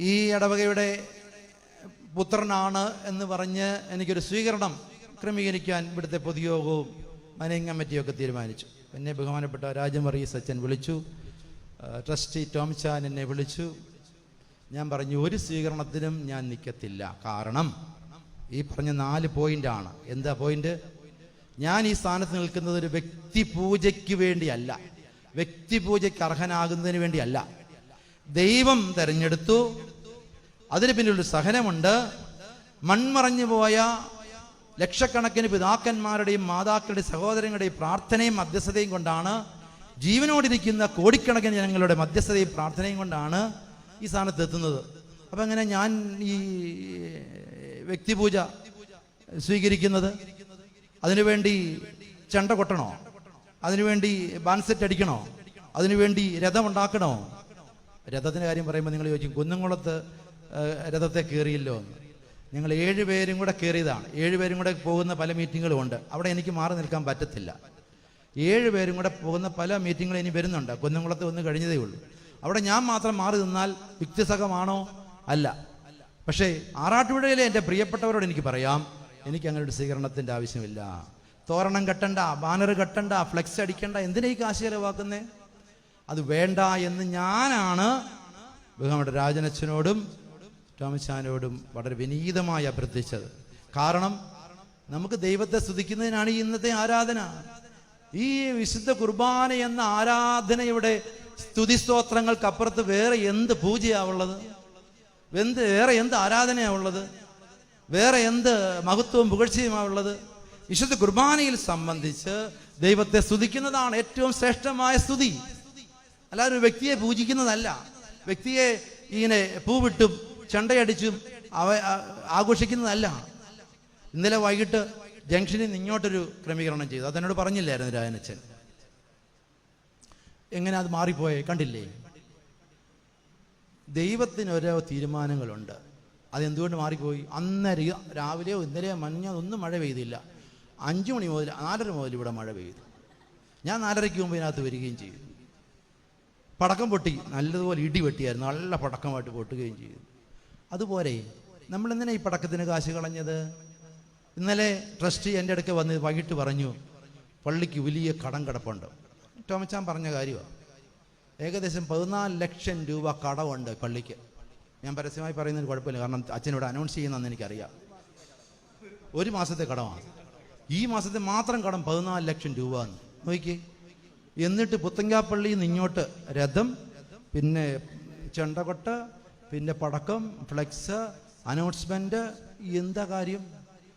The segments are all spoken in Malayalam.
ഈ ഇടവകയുടെ പുത്രനാണ് എന്ന് പറഞ്ഞ് എനിക്കൊരു സ്വീകരണം ക്രമീകരിക്കാൻ ഇവിടുത്തെ പൊതുയോഗവും മാനേജിംഗ് കമ്മിറ്റിയൊക്കെ തീരുമാനിച്ചു. എന്നെ ബഹുമാനപ്പെട്ട രാജൻ അച്ഛൻ വിളിച്ചു. ട്രസ്റ്റി ടോം ചാൻ എന്നെ വിളിച്ചു. ഞാൻ പറഞ്ഞു ഒരു സ്വീകരണത്തിനും ഞാൻ നിൽക്കത്തില്ല കാരണം ഈ പറഞ്ഞ നാല് പോയിന്റാണ്. എന്താ പോയിന്റ്? ഞാൻ ഈ സ്ഥാനത്ത് നിൽക്കുന്നത് ഒരു വ്യക്തി പൂജയ്ക്ക് വേണ്ടിയല്ല. വ്യക്തി പൂജയ്ക്ക് അർഹനാകുന്നതിന് വേണ്ടിയല്ല. ദൈവം തെരഞ്ഞെടുത്തു. അതിന് പിന്നിലൊരു സഹനമുണ്ട്. മൺമറഞ്ഞു പോയ ലക്ഷക്കണക്കിന് പിതാക്കന്മാരുടെയും മാതാക്കളുടെയും സഹോദരങ്ങളുടെയും പ്രാർത്ഥനയും മധ്യസ്ഥതയും കൊണ്ടാണ് ജീവനോടിരിക്കുന്ന കോടിക്കണക്കിന് ജനങ്ങളുടെ മധ്യസ്ഥതയും പ്രാർത്ഥനയും കൊണ്ടാണ് ഈ സ്ഥാനത്ത് എത്തുന്നത്. അപ്പം അങ്ങനെ ഞാൻ ഈ വ്യക്തിപൂജ സ്വീകരിക്കുന്നത്? അതിനുവേണ്ടി ചെണ്ട കൊട്ടണോ? അതിനുവേണ്ടി ബാൻസെറ്റ് അടിക്കണോ? അതിനുവേണ്ടി രഥമുണ്ടാക്കണോ? രഥത്തിന്റെ കാര്യം പറയുമ്പോൾ നിങ്ങൾ ചോദിക്കും കുന്നംകുളത്ത് രഥത്തെ കയറിയല്ലോ എന്ന്. ഞങ്ങൾ ഏഴ് പേരും കൂടെ കയറിയതാണ്. ഏഴ് പേരും കൂടെ പോകുന്ന പല മീറ്റിങ്ങുകളും ഉണ്ട് അവിടെ എനിക്ക് മാറി നിൽക്കാൻ പറ്റത്തില്ല. ഏഴ് പേരും കൂടെ പോകുന്ന പല മീറ്റിങ്ങുകളും ഇനി വരുന്നുണ്ട്. കുന്നംകുളത്ത് ഒന്ന് കഴിഞ്ഞതേ ഉള്ളൂ. അവിടെ ഞാൻ മാത്രം മാറി നിന്നാൽ യുക്തിസഹമാണോ അല്ല. പക്ഷേ ആറാട്ടുപുഴയിലെ എന്റെ പ്രിയപ്പെട്ടവരോട് എനിക്ക് പറയാം എനിക്ക് അങ്ങനെ ഒരു സ്വീകരണത്തിന്റെ ആവശ്യമില്ല. തോരണം കെട്ടണ്ട ബാനർ കെട്ടണ്ട ഫ്ലെക്സ് അടിക്കണ്ട എന്തിനാ ഈ കാശ് ചെലവാക്കുന്നേ? അത് വേണ്ട എന്ന് ഞാനാണ്. ബഹുമാനപ്പെട്ട രാജനച്ഛനോടും ടോമിച്ചാനോടും വളരെ വിനീതമായി അഭ്യർത്ഥിച്ചത്. കാരണം നമുക്ക് ദൈവത്തെ സ്തുതിക്കുന്നതിനാണ് ഇന്നത്തെ ആരാധന. ഈ വിശുദ്ധ കുർബാന എന്ന ആരാധനയുടെ സ്തുതി സ്തുതിസ്തോത്രങ്ങൾക്കപ്പുറത്ത് വേറെ എന്ത് പൂജയാവുള്ളത് എന്ത് വേറെ എന്ത് ആരാധനയാവുള്ളത് വേറെ എന്ത് മഹത്വവും പുകഴ്ചയുമാവുള്ളത് വിശുദ്ധ കുർബാനയിൽ സംബന്ധിച്ച് ദൈവത്തെ സ്തുതിക്കുന്നതാണ് ഏറ്റവും ശ്രേഷ്ഠമായ സ്തുതി. അല്ലാതെ ഒരു വ്യക്തിയെ പൂജിക്കുന്നതല്ല. വ്യക്തിയെ ഇങ്ങനെ പൂവിട്ടും ചെണ്ടയടിച്ചും അവ ആഘോഷിക്കുന്നതല്ല. ഇന്നലെ വൈകിട്ട് ജംഗ്ഷനിൽ നിന്ന് ഇങ്ങോട്ടൊരു ക്രമീകരണം ചെയ്തു. അതെന്നോട് പറഞ്ഞില്ലായിരുന്നു രാജനച്ചൻ. എങ്ങനെ അത് മാറിപ്പോയേ? കണ്ടില്ലേ? ദൈവത്തിന് ഓരോ തീരുമാനങ്ങളുണ്ട്. അതെന്തുകൊണ്ട് മാറിപ്പോയി? അന്നേരം രാവിലെയോ ഇന്നലെയോ മഞ്ഞോ ഒന്നും മഴ പെയ്തില്ല. അഞ്ചു മണി മുതൽ നാലര മുതൽ ഇവിടെ മഴ പെയ്തു. ഞാൻ നാലരയ്ക്ക് മുമ്പ് ഇതിനകത്ത് വരികയും ചെയ്തു. പടക്കം പൊട്ടി. നല്ലതുപോലെ ഇടി വെട്ടിയായിരുന്നു. നല്ല പടക്കമായിട്ട് പൊട്ടുകയും ചെയ്തു. അതുപോലെ നമ്മൾ എന്തിനാ ഈ പടക്കത്തിന് കാശ് കളഞ്ഞത്? ഇന്നലെ ട്രസ്റ്റി എന്റെ അടുക്ക വന്ന് വൈകിട്ട് പറഞ്ഞു പള്ളിക്ക് വലിയ കടം കിടപ്പുണ്ട്. ടോമച്ചാൻ പറഞ്ഞ കാര്യമാണ് ഏകദേശം പതിനാല് ലക്ഷം രൂപ കടമുണ്ട് പള്ളിക്ക്. ഞാൻ പരസ്യമായി പറയുന്നതിന് കുഴപ്പമില്ല കാരണം അച്ഛനോട് അനൗൺസ് ചെയ്യുന്നതെന്ന് എനിക്കറിയാം. ഒരു മാസത്തെ കടമാണ് ഈ മാസത്തെ മാത്രം കടം പതിനാല് ലക്ഷം രൂപ എന്ന് നോക്കി എന്നിട്ട് പുത്തങ്കാപ്പള്ളിയിൽ നിന്ന് ഇങ്ങോട്ട് രഥം പിന്നെ ചെണ്ടകൊട്ട പിന്നെ പടക്കം ഫ്ലെക്സ് അനൗൺസ്മെന്റ് എന്താ കാര്യം?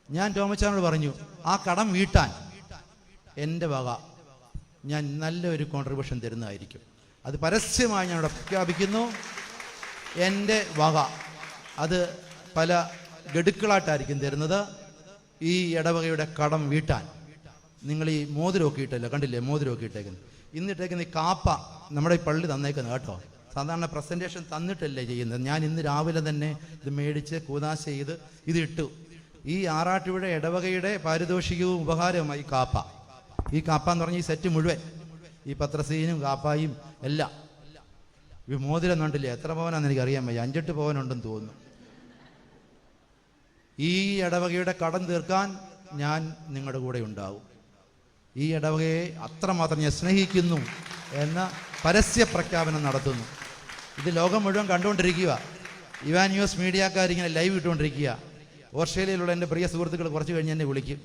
ഞാൻ ടോമച്ചാനോട് പറഞ്ഞു ആ കടം വീട്ടാൻ. എന്റെ വക ഞാൻ നല്ലൊരു കോൺട്രിബ്യൂഷൻ തരുന്നതായിരിക്കും. അത് പരസ്യമായി ഞാൻ പ്രഖ്യാപിക്കുന്നു. എന്റെ വക അത് പല ഗഡുക്കളായിട്ടായിരിക്കും തരുന്നത്. ഈ ഇടവകയുടെ കടം വീട്ടാൻ. നിങ്ങൾ ഈ മോതിരമൊക്കെ ഇട്ടല്ലോ കണ്ടില്ലേ? മോതിരമൊക്കെ ഇട്ടേക്കുന്നത്. ഇന്നിട്ടേക്കുന്ന ഈ കാപ്പ നമ്മുടെ ഈ പള്ളി തന്നേക്കുന്നത് കേട്ടോ. സാധാരണ പ്രസന്റേഷൻ തന്നിട്ടല്ലേ ചെയ്യുന്നത്. ഞാൻ ഇന്ന് രാവിലെ തന്നെ ഇത് മേടിച്ച് കൂതാശ ചെയ്ത് ഇതിട്ടു ഈ ആറാട്ടുപുഴ ഇടവകയുടെ പാരിതോഷികവും ഉപകാരവുമായി കാപ്പ. ഈ കാപ്പ എന്ന് പറഞ്ഞ ഈ സെറ്റ് മുഴുവൻ. ഈ പത്രസീനും കാപ്പായും എല്ലാം. ഈ മോതിരം എത്ര പവനാന്ന് എനിക്ക് അറിയാൻ വയ്യ. അഞ്ചെട്ട് പവനുണ്ടെന്ന് തോന്നുന്നു. ഈ ഇടവകയുടെ കടം തീർക്കാൻ ഞാൻ നിങ്ങളുടെ കൂടെ ഉണ്ടാവും. ഈ ഇടവകയെ അത്രമാത്രം ഞാൻ സ്നേഹിക്കുന്നു എന്ന പരസ്യ പ്രഖ്യാപനം നടത്തുന്നു. ഇത് ലോകം മുഴുവൻ കണ്ടുകൊണ്ടിരിക്കുക. ഇവാൻ ന്യൂസ് മീഡിയക്കാരിങ്ങനെ ലൈവ് ഇട്ടുകൊണ്ടിരിക്കുക. ഓസ്ട്രേലിയയിലുള്ള എന്റെ പ്രിയ സുഹൃത്തുക്കൾ കുറച്ച് കഴിഞ്ഞ് എന്നെ വിളിക്കും.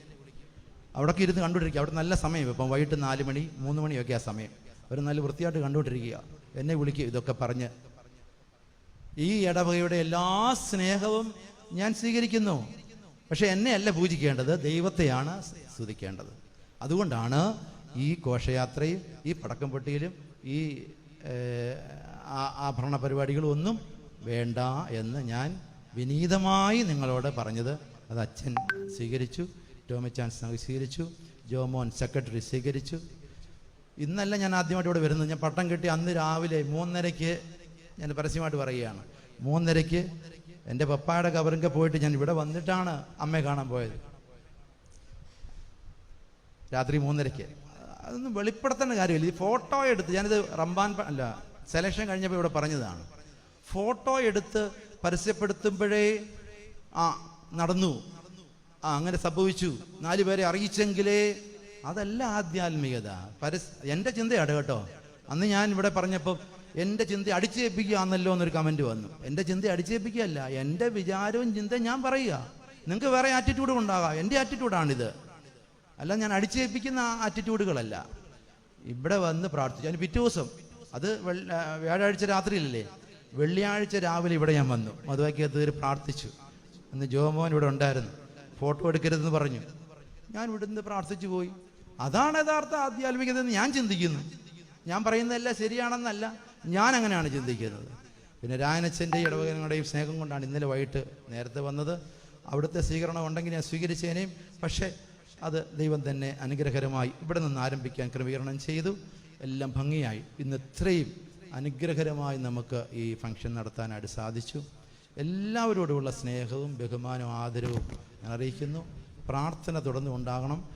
അവിടൊക്കെ ഇരുന്ന് കണ്ടുകൊണ്ടിരിക്കുക. അവിടെ നല്ല സമയം ഇപ്പം വൈകിട്ട് നാല് മണി മൂന്ന് മണിയൊക്കെ ആ സമയം. അവർ നല്ല വൃത്തിയായിട്ട് കണ്ടുകൊണ്ടിരിക്കുക. എന്നെ വിളിക്കുക ഇതൊക്കെ പറഞ്ഞ്. ഈ ഇടവകയുടെ എല്ലാ സ്നേഹവും ഞാൻ സ്വീകരിക്കുന്നു. പക്ഷെ എന്നെ അല്ല പൂജിക്കേണ്ടത് ദൈവത്തെയാണ് സ്തുതിക്കേണ്ടത്. അതുകൊണ്ടാണ് ഈ ഘോഷയാത്രയും ഈ പടക്കം പൊട്ടിയിലും ഈ ആഭരണ പരിപാടികളും ഒന്നും വേണ്ട എന്ന് ഞാൻ വിനീതമായി നിങ്ങളോട് പറഞ്ഞത്. അത് അച്ഛൻ സ്വീകരിച്ചു ടോമിച്ചാൻ സ്വീകരിച്ചു ജോമോൻ സെക്രട്ടറി സ്വീകരിച്ചു. ഇന്നല്ല ഞാൻ ആദ്യമായിട്ട് ഇവിടെ വരുന്നത്. ഞാൻ പട്ടം കിട്ടി അന്ന് രാവിലെ മൂന്നരയ്ക്ക് ഞാൻ പരസ്യമായിട്ട് പറയുകയാണ്. മൂന്നരയ്ക്ക് എന്റെ പപ്പായുടെ കബറിങ്ക പോയിട്ട് ഞാൻ ഇവിടെ വന്നിട്ടാണ് അമ്മയെ കാണാൻ പോയത്. രാത്രി മൂന്നരയ്ക്ക്. അതൊന്നും വെളിപ്പെടുത്തേണ്ട കാര്യമില്ല. ഈ ഫോട്ടോ എടുത്ത് ഞാനിത് റംബാൻ അല്ല സെലക്ഷൻ കഴിഞ്ഞപ്പോൾ ഇവിടെ പറഞ്ഞതാണ്. ഫോട്ടോ എടുത്ത് പരസ്യപ്പെടുത്തുമ്പോഴേ ആ നടന്നു. ആ അങ്ങനെ സംഭവിച്ചു. നാല് പേരെ അറിയിച്ചെങ്കിലേ അതല്ല ആധ്യാത്മികത. പരസ് എന്റെ ചിന്തയാണ് കേട്ടോ. അന്ന് ഞാൻ ഇവിടെ പറഞ്ഞപ്പോൾ എന്റെ ചിന്ത അടിച്ചേൽപ്പിക്കുകയാണെന്നല്ലോ എന്നൊരു കമന്റ് വന്നു. എന്റെ ചിന്ത അടിച്ചേൽപ്പിക്കുകയല്ല. എന്റെ വിചാരവും ചിന്തയും ഞാൻ പറയുക. നിങ്ങൾക്ക് വേറെ ആറ്റിറ്റ്യൂഡും ഉണ്ടാകാം. എന്റെ ആറ്റിറ്റ്യൂഡാണിത് അല്ല ഞാൻ അടിച്ചേൽപ്പിക്കുന്ന ആറ്റിറ്റ്യൂഡുകളല്ല ഇവിടെ വന്ന് പ്രാർത്ഥിച്ചു. അതിന് പിറ്റേ ദിവസം അത് വ്യാഴാഴ്ച രാത്രിയിലല്ലേ? വെള്ളിയാഴ്ച രാവിലെ ഇവിടെ ഞാൻ വന്നു. മധുവാക്കിയത്ത് കയറി പ്രാർത്ഥിച്ചു. അന്ന് ജോമോൻ ഇവിടെ ഉണ്ടായിരുന്നു. ഫോട്ടോ എടുക്കരുതെന്ന് പറഞ്ഞു. ഞാൻ ഇവിടുന്ന് പ്രാർത്ഥിച്ചു പോയി. അതാണ് യഥാർത്ഥ ആധ്യാത്മികതെന്ന് ഞാൻ ചിന്തിക്കുന്നു. ഞാൻ പറയുന്നതല്ല ശരിയാണെന്നല്ല ഞാൻ അങ്ങനെയാണ് ചിന്തിക്കുന്നത്. പിന്നെ രായനച്ഛന്റെ ഇടവകങ്ങളുടെയും സ്നേഹം കൊണ്ടാണ് ഇന്നലെ വൈകിട്ട് നേരത്തെ വന്നത്. അവിടുത്തെ സ്വീകരണം ഉണ്ടെങ്കിൽ ഞാൻ സ്വീകരിച്ചേനേയും പക്ഷേ അത് ദൈവം തന്നെ അനുഗ്രഹകരമായി ഇവിടെ നിന്ന് ആരംഭിക്കാൻ ക്രമീകരണം ചെയ്തു. എല്ലാം ഭംഗിയായി. ഇന്ന് ഇത്രയും അനുഗ്രഹകരമായി നമുക്ക് ഈ ഫംഗ്ഷൻ നടത്താനായിട്ട് സാധിച്ചു. എല്ലാവരോടുമുള്ള സ്നേഹവും ബഹുമാനവും ആദരവും ഞാൻ അറിയിക്കുന്നു. പ്രാർത്ഥന തുടർന്ന് ഉണ്ടാകണം